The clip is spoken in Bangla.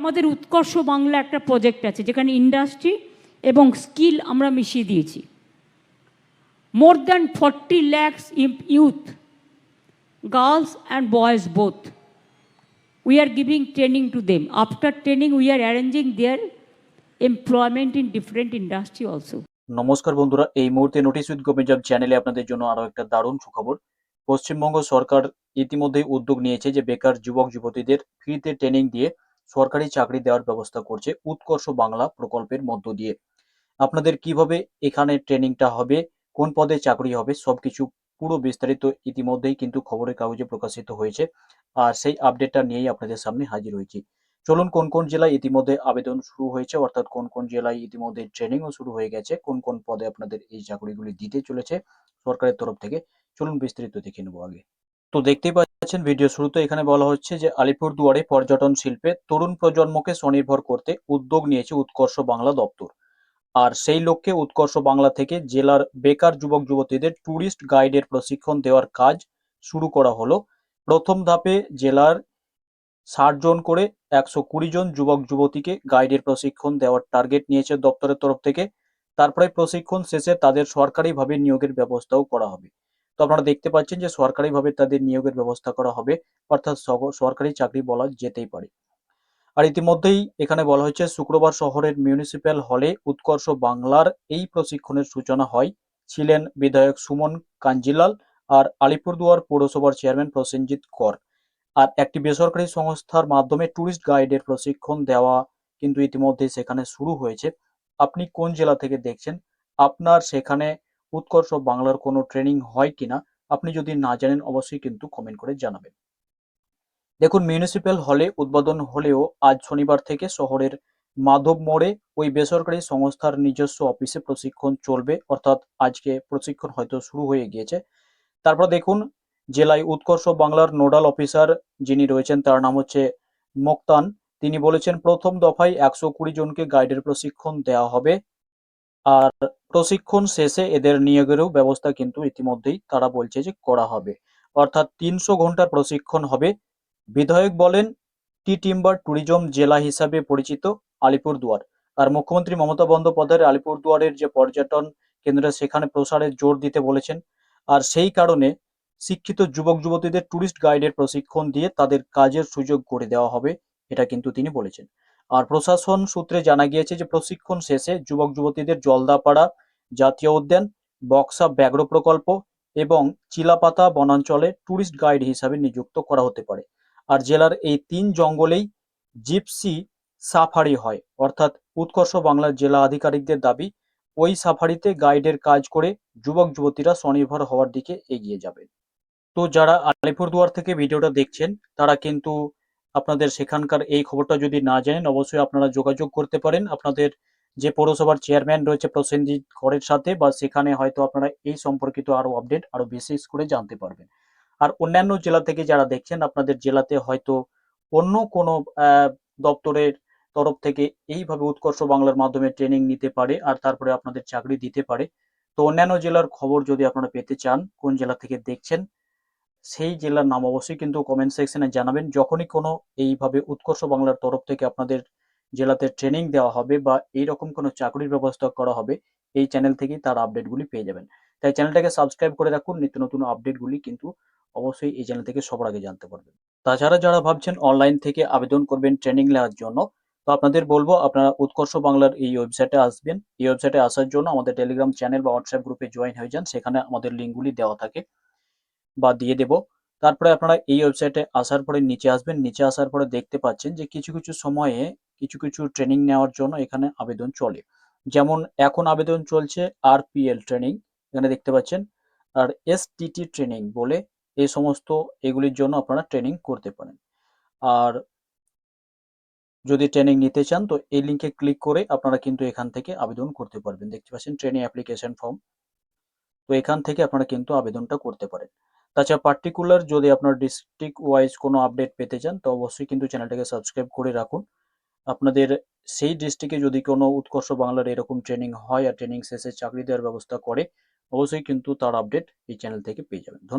আমাদের উৎকর্ষ বাংলা একটা প্রজেক্ট আছে, যেখানে ইন্ডাস্ট্রি এবং স্কিল আমরা মিশিয়ে দিয়েছি। More than forty lakhs youth girls and boys both we are giving training to them. After training we are arranging their employment in different industry also নমস্কার বন্ধুরা, এই মুহূর্তে নোটিশ উইথ গভর্নমেন্ট জব চ্যানেলে আপনাদের জন্য আরও একটা দারুণ সুখবর। পশ্চিমবঙ্গ সরকার ইতিমধ্যেই উদ্যোগ নিয়েছে যে বেকার যুবক যুবতীদের ফ্রিতে ট্রেনিং দিয়ে সরকারি চাকরি দেওয়ার ব্যবস্থা করছে উৎকর্ষ বাংলা প্রকল্পের মধ্য দিয়ে। আপনাদের কীভাবে এখানে ট্রেনিংটা হবে, কোন পদে চাকরি হবে, সবকিছু পুরো বিস্তারিত ইতিমধ্যেই কিন্তু খবরের কাগজে প্রকাশিত হয়েছে। আর সেই আপডেটটা নিয়েই আপনাদের সামনে হাজির হয়েছি। চলুন কোন কোন জেলায় ইতিমধ্যে আবেদন শুরু হয়েছে, অর্থাৎ কোন কোন জেলায় ইতিমধ্যে ট্রেনিংও শুরু হয়ে গেছে, কোন কোন পদে আপনাদের এই চাকরিগুলি দিতে চলেছে সরকারের তরফ থেকে, চলুন বিস্তারিত দেখে নেব আগে। তো দেখতেই পাচ্ছেন ভিডিও শুরুতে এখানে বলা হচ্ছে যে আলিপুর দুয়ারে পর্যটন শিল্পে তরুণ প্রজন্মকে স্বনির্ভর করতে উদ্যোগ নিয়েছে উৎকর্ষ বাংলা দপ্তর। আর সেই লক্ষ্যে উৎকর্ষ বাংলা থেকে জেলার বেকার যুবক যুবতীদের ট্যুরিস্ট গাইডের প্রশিক্ষণ দেওয়ার কাজ শুরু করা হলো। প্রথম ধাপে জেলার ষাট জন করে একশো কুড়ি জন যুবক যুবতীকে গাইডের প্রশিক্ষণ দেওয়ার টার্গেট নিয়েছে দপ্তরের তরফ থেকে। তারপরে প্রশিক্ষণ শেষে তাদের সরকারিভাবে নিয়োগের ব্যবস্থাও করা হবে। তো আপনারা দেখতে পাচ্ছেন যে সরকারিভাবে তাদের নিয়োগের ব্যবস্থা করা হবে, অর্থাৎ সরকারি চাকরি বলা যেতেই পারে। আর ইতিমধ্যেই এখানে বলা হয়েছে, শুক্রবার শহরের মিউনিসিপ্যাল হলে উৎকর্ষ বাংলার এই প্রশিক্ষণের সূচনা হয়। ছিলেন বিধায়ক সুমন কাঞ্জিলাল আর আলিপুরদুয়ার পৌরসভার চেয়ারম্যান প্রসেনজিৎ কর। আর একটি বেসরকারি সংস্থার মাধ্যমে ট্যুরিস্ট গাইডের প্রশিক্ষণ দেওয়া কিন্তু ইতিমধ্যে সেখানে শুরু হয়েছে। আপনি কোন জেলা থেকে দেখছেন? আপনার সেখানে উৎকর্ষ বাংলার কোনো ট্রেনিং হয় কিনা, আপনি যদি না জানেন, অবশ্যই কিন্তু কমেন্ট করে জানাবেন। দেখুন মিউনিসিপ্যাল হলে উদ্বোধন হলেও আজ শনিবার থেকে শহরের মাধব মোড়ে ওই বেসরকারি সংস্থার নিজস্ব অফিসে প্রশিক্ষণ চলবে। অর্থাৎ আজকে প্রশিক্ষণ হয়তো শুরু হয়ে গিয়েছে। তারপর দেখুন, জেলায় উৎকর্ষ বাংলার নোডাল অফিসার যিনি রয়েছেন, তার নাম হচ্ছে মোক্তান। তিনি বলেছেন, প্রথম দফায় একশো কুড়ি জনকে গাইডের প্রশিক্ষণ দেওয়া হবে। আর প্রশিক্ষণ শেষে এদের নিয়োগেরও ব্যবস্থা কিন্তু ইতিমধ্যেই তারা বলছে যে করা হবে। অর্থাৎ তিনশো ঘণ্টার প্রশিক্ষণ হবে। বিধায়ক বলেন, টি টিম্বার ট্যুরিজম জেলা হিসাবে পরিচিত আলিপুরদুয়ার। আর মুখ্যমন্ত্রী মমতা বন্দ্যোপাধ্যায়ের আলিপুরদুয়ারের যে পর্যটন কেন্দ্র সেখানে প্রসারে জোর দিতে বলেছেন। আর সেই কারণে শিক্ষিত যুবক যুবতীদের ট্যুরিস্ট গাইডের প্রশিক্ষণ দিয়ে তাদের কাজের সুযোগ করে দেওয়া হবে, এটা কিন্তু তিনি বলেছেন। আর প্রশাসন সূত্রে জানা গিয়েছে যে প্রশিক্ষণ শেষে যুবক যুবতীদের জলদাপাড়া জাতীয় উদ্যান, বক্সা ব্যাঘ্র প্রকল্প এবং চিলাপাতা বনাঞ্চলে ট্যুরিস্ট গাইড হিসাবে নিযুক্ত করা হতে পারে। আর জেলার এই তিন জঙ্গলেই জিপসি সাফারি হয়, অর্থাৎ উৎকর্ষ বাংলার জেলা আধিকারিকদের দাবি, ওই সাফারিতে গাইডের কাজ করে যুবক যুবতীরা স্বনির্ভর হওয়ার দিকে এগিয়ে যাবে। তো যারা আলিপুরদুয়ার থেকে ভিডিওটা দেখছেন, তারা কিন্তু আপনাদের সেখানকার এই খবরটা যদি না জানেন, অবশ্যই আপনারা যোগাযোগ করতে পারেন। আপনাদের যে পৌরসভার চেয়ারম্যান রয়েছে প্রসেনজিৎ করের সাথে বা সেখানে হয়তো আপনারা এই সম্পর্কিত আরও আপডেট আরও বিশেষ করে জানতে পারবেন। আর অন্যান্য জেলা থেকে যারা দেখছেন, আপনাদের জেলাতে হয়তো অন্য কোনো দপ্তরের তরফ থেকে এইভাবে উৎকর্ষ বাংলার মাধ্যমে ট্রেনিং নিতে পারে আর তারপরে আপনাদের চাকরি দিতে পারে। তো অন্যান্য জেলার খবর যদি আপনারা পেতে চান, কোন জেলা থেকে দেখছেন সেই জেলার নাম অবশ্যই কিন্তু কমেন্ট সেকশনে জানাবেন। যখনই কোনো এইভাবে উৎকর্ষ বাংলার তরফ থেকে আপনাদের জেলাতে ট্রেনিং দেওয়া হবে বা এইরকম কোনো চাকরির ব্যবস্থা করা হবে, এই চ্যানেল থেকেই তার আপডেটগুলি পেয়ে যাবেন। তাই চ্যানেলটাকে সাবস্ক্রাইব করে রাখুন, নিত্য নতুন আপডেটগুলি কিন্তু অবশ্যই এই চ্যানেল থেকে সবার আগে জানতে পারবেন। তাছাড়া যারা ভাবছেন অনলাইন থেকে আবেদন করবেন ট্রেনিং নেওয়ার জন্য, তো আপনাদের বলব আপনারা উৎকর্ষ বাংলার এই ওয়েবসাইটে আসবেন। এই ওয়েবসাইটে আসার জন্য আমাদের টেলিগ্রাম চ্যানেল বা হোয়াটসঅ্যাপ গ্রুপে জয়েন হয়ে যান। সেখানে আমাদের লিঙ্কগুলি দেওয়া থাকে। বা দিয়ে দেব। তারপরে আপনারা এই ওয়েবসাইটে আসার পরে নিচে আসবেন। নিচে আসার পরে দেখতে পাচ্ছেন যে কিছু কিছু সময়ে কিছু কিছু ট্রেনিং নেওয়ার জন্য এখানে আবেদন চলে। যেমন এখন আবেদন চলছে আরপিএল ট্রেনিং এখানে দেখতে পাচ্ছেন। আর এসটিটি ট্রেনিং বলে এই সমস্ত এগুলির জন্য আপনারা ট্রেনিং করতে পারেন। আর যদি ট্রেনিং নিতে চান তো এই লিঙ্কে ক্লিক করে আপনারা কিন্তু এখান থেকে আবেদন করতে পারবেন। দেখতে পাচ্ছেন ট্রেনিং অ্যাপ্লিকেশন ফর্ম তো এখান থেকে আপনারা কিন্তু আবেদনটা করতে পারেন। তাছাড়া পার্টিকুলার যদি আপনার ডিস্ট্রিক্ট ওয়াইজ কোনো আপডেট পেতে চান, তো অবশ্যই কিন্তু চ্যানেলটাকে সাবস্ক্রাইব করে রাখুন। আপনাদের সেই ডিস্ট্রিক্টে যদি কোনো উৎকর্ষ বাংলার এরকম ট্রেনিং হয় আর ট্রেনিং শেষে চাকরি দেওয়ার ব্যবস্থা করে, অবশ্যই কিন্তু তার আপডেট এই চ্যানেল থেকে পেয়ে যাবেন। ধন্যবাদ।